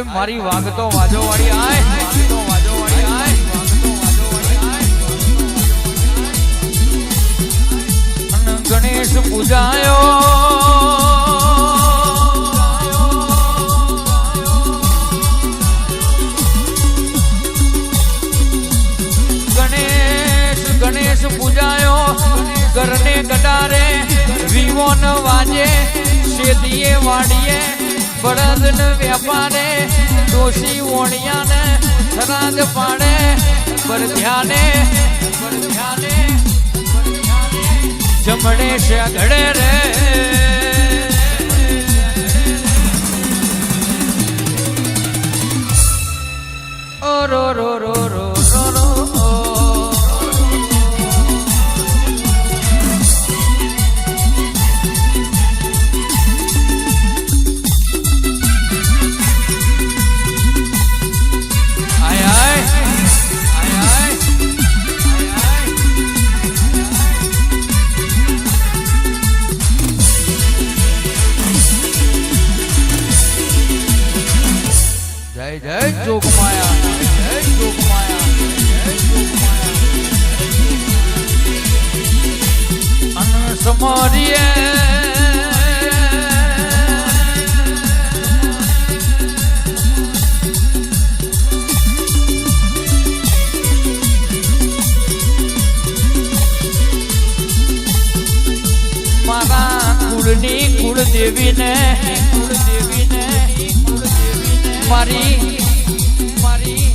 આય મારી વાગતો વાજો વાળી, આય. ગણેશ પૂજાયો. ગણેશ ગણેશ પૂજાયો. ઘરને ગટારે વિવોન વાજે, શેદીએ વાડીએ બળદ વેપારે, ડોશી ઓણિયાને સરાજ પાડે પર ધ્યાને પર ધ્યાને જમણે ઘડે રે. ઓ રો રો રો રો. કુળદેવીને કુળદેવીને મારી મારી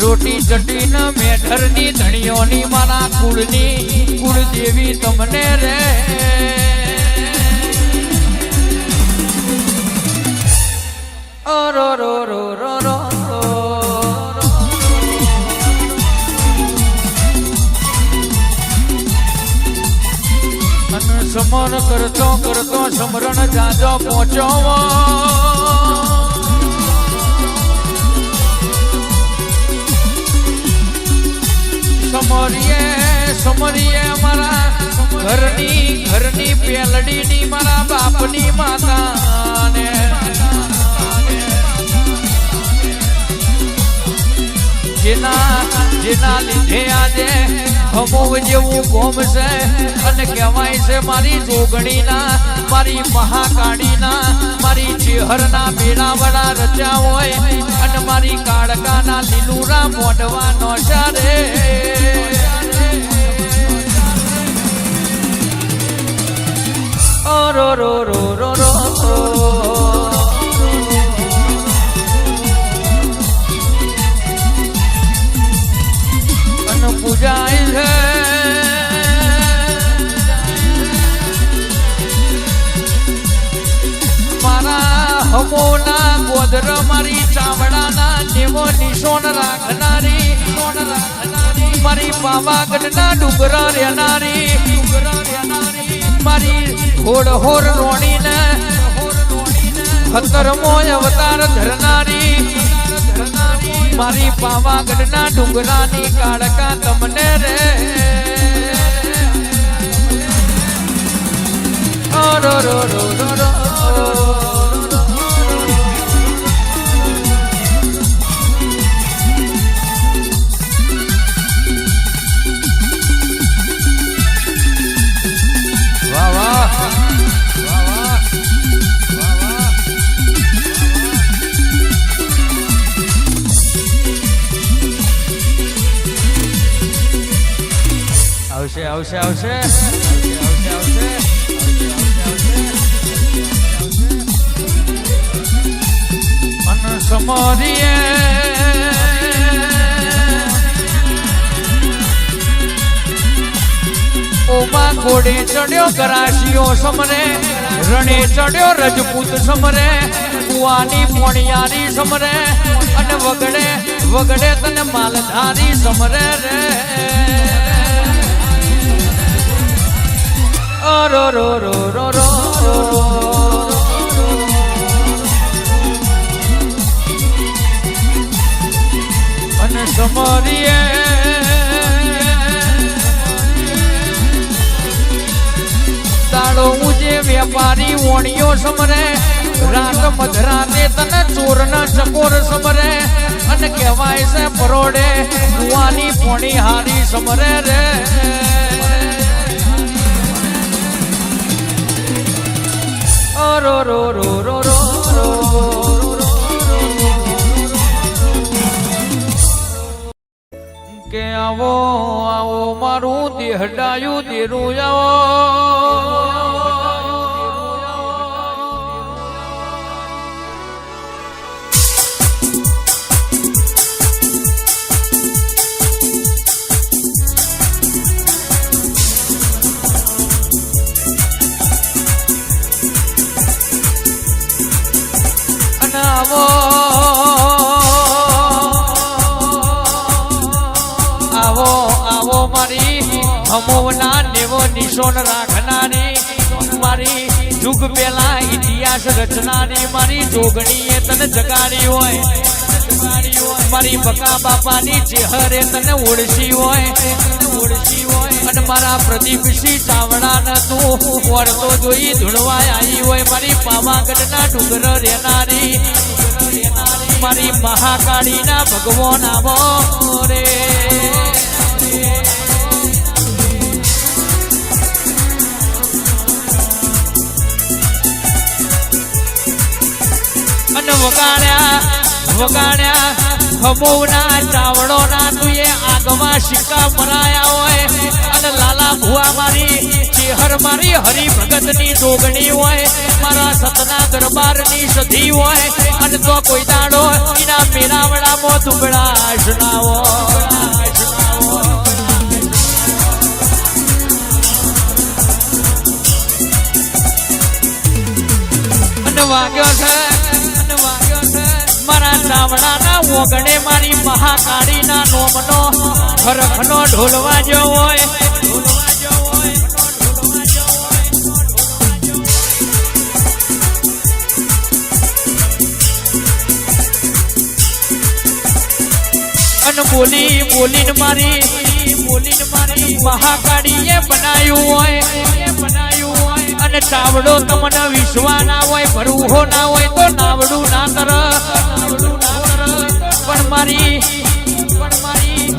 રોટી ચટીન મેઠરની ધણીઓની, મારા કુળની કુળદેવી તમને રે. રો રો રો રો રો કરતો કરતો સમરણ જાજો પહોંચો સમરીએ સમરીએ મારા ઘરની ઘરની પેલડીની મારા બાપની માતાને. જેના જેના લીધે આજે હમોવ જેવું ગોમ છે અને કહેવાય છે મારી જોગણીના, મારી મહાકાળીના, મારી ચેહરના મેળાવડા રચ્યા હોય અને મારી કાળકાના લીલુરા મોઢવા નો રે, રો રો રો રો. પૂજાય છે મારા હમોના ગોદર મારી ચામડાના જેવો નિશોન રાખનારી મારી પાવાગઢના ડુંગર રહેનારી મારી હોડ હોર રોણીને ખતરમો અવતાર ધરનારી મારી પાવાગઢના ડુંગરાની કાળકા તમને રે. રો રો રો રો રો. આવશે આવશે. આવશે આવશે સમરીએ ઓમાં ઘોડે ચડ્યો ગરાશીઓ સમરે, રણે ચડ્યો રજપૂત સમરે, કુવાની મોણિયારી સમરે, અને વગડે વગડે તને માલધારી સમરે રે. રો રો રો રો રો અને સમરીએ દાડો વેપારી ઓણિયો સમરે રાત મધરાતે તને ચોર ન ચકોર સમરે અને કહેવાય છે પરોડે કુવાની પોણી હારી સમરે રે રો રો રો રો રો કે આવો આવો મારું દેહડાયું દેરું આવો આવો. આવો આવો મારી હમોના નેવો નિશોન રાખનારી, મારી જુગ પેલા ઇતિહાસ રચનારી, મારી જોગણીએ તને જગાડી હોય, મારી બકા બાપાની ચેહરે તને ઓળશી હોય ઓળશી હોય અને મારા પ્રદીપસિંહ ચાવડાને તું વળતો જોઈ ધૂળવાય આવી હોય, મારી પાવાગઢના ડુંગર રેનારી મારી મહાકાળીના ભગવાન આવો રે. વગાડ્યા વગાડ્યા. હમોના ચાવડોના તુએ આગમાં સિક્કા મરાયા હોય. અને લાલા ભુવા મારી, ચેહર મારી, હરિભગતની જોગણી હોય. મારા સતના દરબારની સધી હોય. અને તો કોઈ દાડો એના મેરાવડામાં દુબળા જણાવો વાગ્યો છે મારા ચામડાના ઓગણે મારી મહાકાળીના નોમનો ખરખનો ઢોલવા જો હોય. બોલી બોલીને મારી બોલીને મારી મહાકાળીએ બનાવ્યું હોય. બનાવ્યું અને ચાવડો તમને વિશ્વા ના હોય, ભરવું ના હોય તો નાવડું ના કર. પણ મારી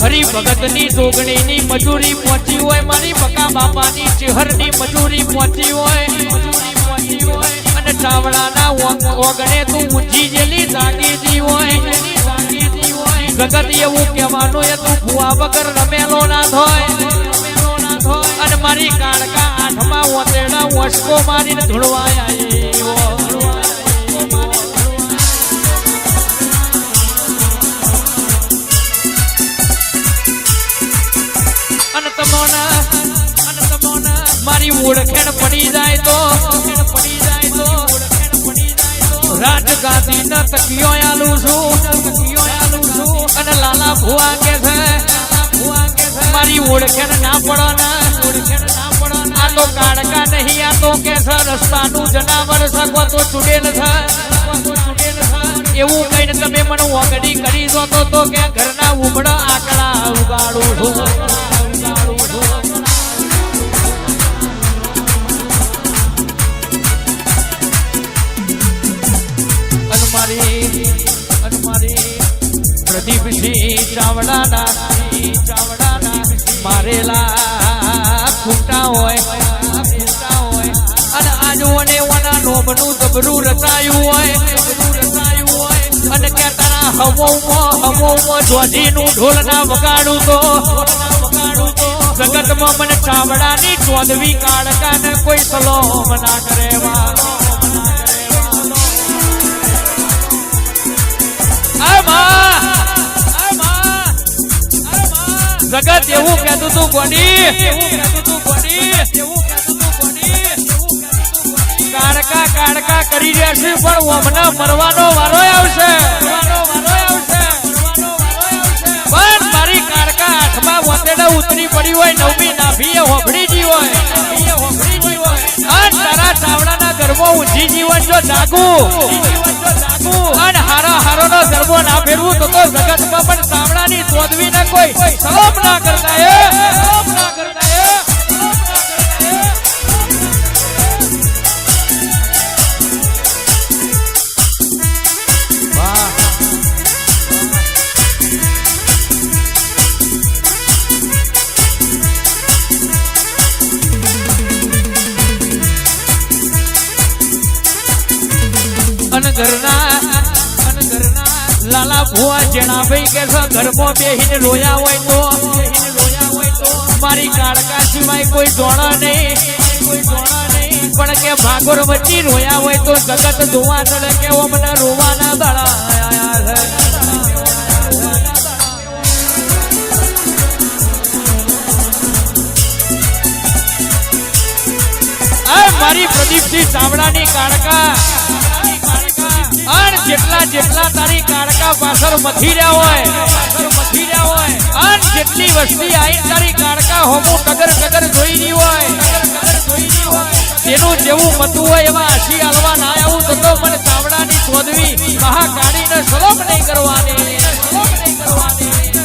હરી ભગતની હરિભગતની જોગણીની મજૂરી પહોંચી હોય, મારી બકા બાપાની ચેહરની મજૂરી ની મજૂરી પહોંચી હોય. અને ચાવડાના ના ઓગણે તું ઊંચી જેલી જાગીતી હોય. જગત એવું કહેવાનું એ તું ભુવા વગર રમેલો ના થોય અને મારી કાળકા આઠમાં ઓતેડા વસકો મારીને ધૂળવાય મારી ઓળખેણ પડી જાય તો પડી જાય તો પડી જાય તો રાજગાદી ન તકિયો આલું છું તકિયો આલું છું અને લાલા ભુવા કે છે, મારી ઓળખેણ ના પડો ને ઓળખેણ ના પડો આ તો કાળકા નહીં, આ તો કે છે રસ્તાનું જનાવર સગવા તો ન છે એવું કહીને તમે મને ઓગડી કરી દો તો કે ઘરના ઉમડા આકડા. રચાયું હોય કે તારા જોધીનું ઢોલ વગાડું ચાવડાની ચોદવી કોઈ સલોમ ના કરે વા આયમાં! આયમાં! આયમાં! જગત એવું કહેતું તું ગોડી એવું કહેતું તું ગોડી એવું કાળકા કરી રહ્યા છે, પણ અમને મરવાનો વારો આવશે. પણ મારી કારકા આઠમાં વતેડા ઉતરી પડી હોય, નવમી નાભીએ હોભળી જી હોય. અને તારા ચાવડાના ગર્ભો ઊંચી જીવન જો જાગું. અને હારો હારો નો ગરબો ના ફેરવું તો તો જગતમાં પણ ચામડાની ચોદવી ને કોઈ. સલોપ ના કરતા એ જેના ભાઈ કે છે ઘરમાં બેહીને રોયા હોય તો. મારી કાળકા સિવાય કોઈ જોણા નહીં. કોઈ જોણા નહીં પણ કે ભાગોર વચ્ચે રોયા હોય તો જગત જોવા ચડે કે ઓ મને રોવાના દળા મારી પ્રદીપસિંહ ચાવડાની કાળકા અન જેટલા જેટલા તારી કાળકા પાછળ મથી રહ્યા હોય પાછળ મથી રહ્યા હોય અન જેટલી વસ્તી આઈ તારી કાળકા હોમો કગર કગર જોઈ રહી હોય, તેનું જેવું મતું હોય એવા હસી હાલવા ના આવું તો તો મને ચાવડાની શોધવી, મહાકાળીને સલોમ નહીં કરવાની સલોમ નહીં કરવાની.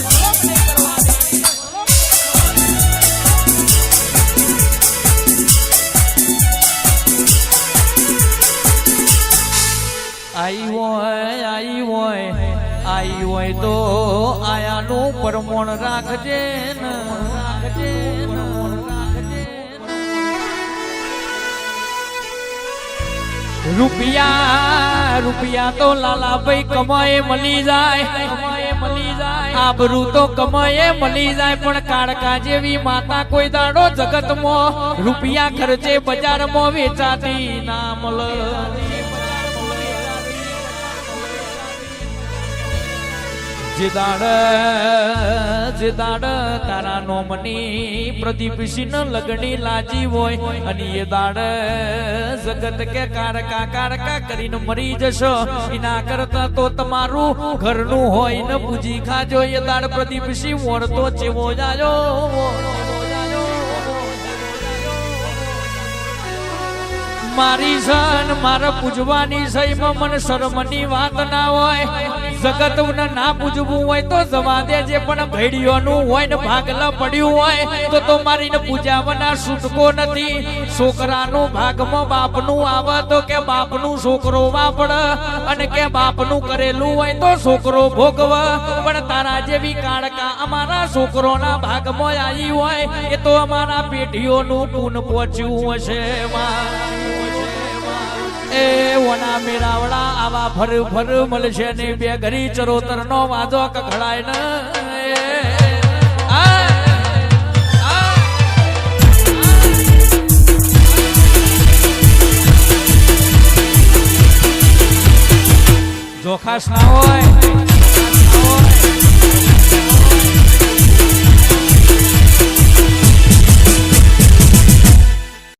પરમોણ રાખજે. રૂપિયા રૂપિયા તો લાલાભાઈ કમાએ મળી જાય. મળી જાય આબરૂ તો કમાયે મળી જાય, પણ કાળકા જેવી માતા કોઈ દાડો જગતમાં. રૂપિયા ખર્ચે બજારમાં વેચાતી ના મળે જે દાડ જે દાડ તારા નોમની પ્રદીપસિંહ લગણી લાજી હોય. અને એ દાડ જગત કે કારકા કારકા કરીને મરી જશો. એના કરતા તો તમારું ઘરનું હોય ને પૂજી ખાજો. એ દાડ પ્રદીપસિંહ વળતો ચેવો જાજો મારી સન મારે પૂજવાની સહીમાં મને શરમની વાત ના હોય. જગત ના પૂજવું હોય તો જવા દેજે, પણ ભેડીઓનું હોય ને ભાગલા પડ્યું હોય તો તો મારીને પૂજાવાના છૂટકો નથી. છોકરાનું ભાગમાં બાપનું આવે તો કે બાપનું છોકરો વાપડ અને કે બાપનું કરેલું હોય તો છોકરો ભોગવ. પણ તારા જેવી કાળકા અમારા છોકરોના ભાગમાં આવી હોય, એ તો અમારા પેઢીઓનું પૂન પહોંચ્યું હશે, માં. એ ઓના મીરાવડા આવા ફર ફર મળશે ને બે ઘરી ચરોતર નો વાંધો કખડાય ને. જોખાસ ના હોય